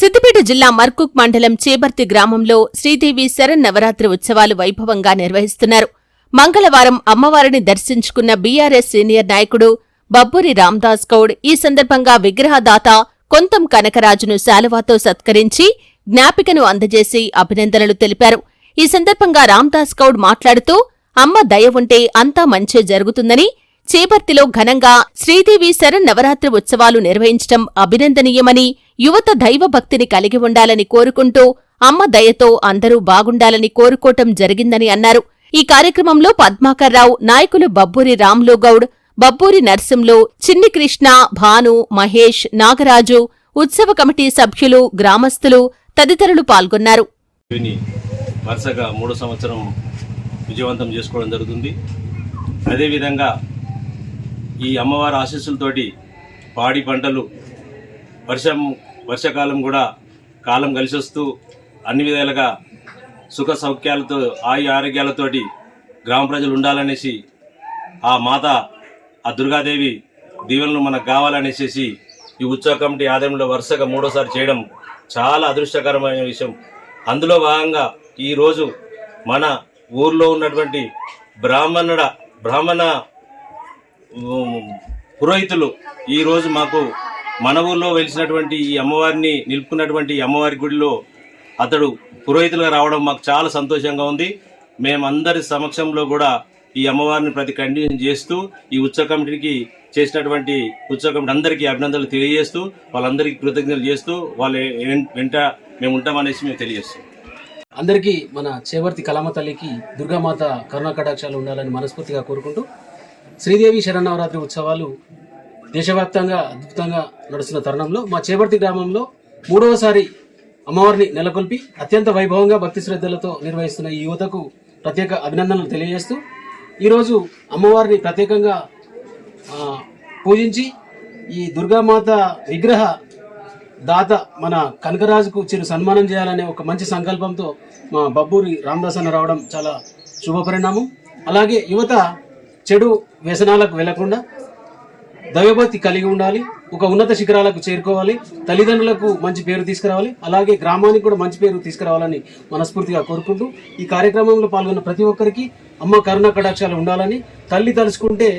సిద్దిపేట జిల్లా మర్కుక్ మండలం చేబర్తి గ్రామంలో శ్రీదేవి శరన్నవరాత్రి ఉత్సవాలు వైభవంగా నిర్వహిస్తున్నారు. మంగళవారం అమ్మవారిని దర్శించుకున్న బీఆర్ఎస్ సీనియర్ నాయకుడు బబ్బూరి రామ్దాస్ గౌడ్ ఈ సందర్భంగా విగ్రహదాత కొంతం కనకరాజును శాలువాతో సత్కరించి జ్ఞాపికను అందజేసి అభినందనలు తెలిపారు. ఈ సందర్భంగా రామ్దాస్ గౌడ్ మాట్లాడుతూ అమ్మ దయ ఉంటే అంతా మంచే జరుగుతుందని చేపర్తిలో ఘనంగా శ్రీదేవి శరన్నవరాత్రి ఉత్సవాలు నిర్వహించడం అభినందనీయమని యువత దైవభక్తిని కలిగి ఉండాలని కోరుకుంటూ అమ్మ దయతో అందరూ బాగుండాలని కోరుకోవటం జరిగిందని అన్నారు. ఈ కార్యక్రమంలో పద్మాకర్రావు నాయకులు బబ్బూరి రామ్లు గౌడ్ బబ్బూరి నర్సింలో చిన్ని కృష్ణ భాను మహేష్ నాగరాజు ఉత్సవ కమిటీ సభ్యులు గ్రామస్తులు తదితరులు పాల్గొన్నారు. వరుసగా మూడో సంవత్సరం విజయవంతం చేసుకోవడం జరుగుతుంది. అదేవిధంగా ఈ అమ్మవారి ఆశీస్సులతోటి పాడి పంటలు వర్షం వర్షాకాలం కూడా కాలం కలిసి వస్తూ అన్ని విధాలుగా సుఖ సౌఖ్యాలతో ఆయు ఆరోగ్యాలతోటి గ్రామ ప్రజలు ఉండాలనేసి ఆ మాత ఆ దుర్గాదేవి దీవెనలు మనకు కావాలనేసేసి ఈ ఉత్సవ కమిటీ ఆదాయంలో వరుసగా మూడోసారి చేయడం చాలా అదృష్టకరమైన విషయం. అందులో భాగంగా ఈరోజు మన ఊర్లో ఉన్నటువంటి బ్రాహ్మణుడ బ్రాహ్మణ పురోహితులు ఈరోజు మాకు మన ఊర్లో వెలిసినటువంటి ఈ అమ్మవారిని నిలుపుకున్నటువంటి ఈ అమ్మవారి గుడిలో అతడు పురోహితులుగా రావడం మాకు చాలా సంతోషంగా ఉంది. మేమందరి సమక్షంలో కూడా ఈ అమ్మవారిని ప్రతి కండిషన్ చేస్తూ ఈ ఉత్సవ కమిటీకి చేసినటువంటి ఉత్సవ కమిటీ అందరికీ అభినందనలు తెలియజేస్తూ వాళ్ళందరికీ కృతజ్ఞతలు చేస్తూ వాళ్ళ వెంట మేము ఉంటామనేసి మేము తెలియజేస్తాం అందరికీ మన చేవర్తి కలామ తల్లికి దుర్గామాత కరుణా కటాక్షాలు ఉండాలని మనస్ఫూర్తిగా కోరుకుంటూ శ్రీదేవి శరన్నవరాత్రి ఉత్సవాలు దేశవ్యాప్తంగా అద్భుతంగా నడుస్తున్న తరుణంలో మా చేపర్తి గ్రామంలో మూడవసారి అమ్మవారిని నెలకొల్పి అత్యంత వైభవంగా భక్తి శ్రద్ధలతో నిర్వహిస్తున్న ఈ యువతకు ప్రత్యేక అభినందనలు తెలియజేస్తూ ఈరోజు అమ్మవారిని ప్రత్యేకంగా పూజించి ఈ దుర్గామాత విగ్రహ దాత మన కనకరాజుకు చిరు సన్మానం చేయాలనే ఒక మంచి సంకల్పంతో మా బబ్బూరి రామదాస్ అన్న రావడం చాలా శుభపరిణామం. అలాగే యువత చెడు వ్యసనాలకు వెళ్ళకుండా దైవభక్తి కలిగి ఉండాలి ఒక ఉన్నత శిఖరాలకు చేరుకోవాలి తల్లిదండ్రులకు మంచి పేరు తీసుకురావాలి అలాగే గ్రామానికి కూడా మంచి పేరు తీసుకురావాలని మనస్ఫూర్తిగా కోరుకుంటూ ఈ కార్యక్రమంలో పాల్గొన్న ప్రతి ఒక్కరికి అమ్మ కరుణ కటాక్షాలు ఉండాలని తల్లి తలుచుకుంటే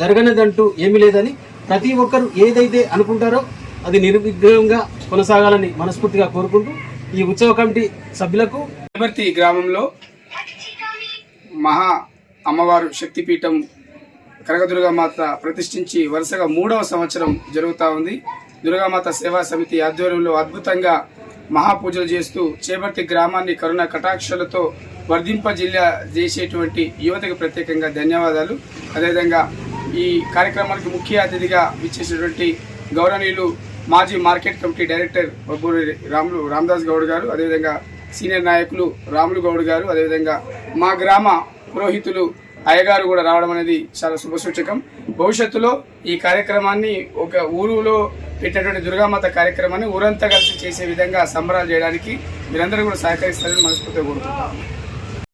జరగనిదంటూ ఏమీ లేదని ప్రతి ఒక్కరు ఏదైతే అనుకుంటారో అది నిర్విఘ్నంగా కొనసాగాలని మనస్ఫూర్తిగా కోరుకుంటూ ఈ ఉత్సవ కమిటీ సభ్యులకు గ్రామంలో మహా అమ్మవారు శక్తిపీఠం కనకదుర్గామాత ప్రతిష్ఠించి వరుసగా మూడవ సంవత్సరం జరుగుతూ ఉంది. దుర్గామాత సేవా సమితి ఆధ్వర్యంలో అద్భుతంగా మహాపూజలు చేస్తూ చేపట్టి గ్రామాన్ని కరుణ కటాక్షలతో వర్ధింపజిల్లా చేసేటువంటి యువతకు ప్రత్యేకంగా ధన్యవాదాలు. అదేవిధంగా ఈ కార్యక్రమానికి ముఖ్య అతిథిగా ఇచ్చేసినటువంటి గౌరవనీయులు మాజీ market committee director Bobburi Ramulu Ramdas Goud గారు అదేవిధంగా సీనియర్ నాయకులు రాములు గౌడ్ గారు అదేవిధంగా మా గ్రామ పురోహితులు అయ్యగారు కూడా రావడం అనేది చాలా శుభసూచకం భవిష్యత్తులో ఈ కార్యక్రమాన్ని ఒక ఊరులో పెట్టినటువంటి దుర్గామాత కార్యక్రమాన్ని ఊరంతా కలిసి చేసే విధంగా సంబరాలు చేయడానికి మీరందరూ కూడా సహకరిస్తారని మనస్ఫూర్తిగా కోరుకుంటున్నాను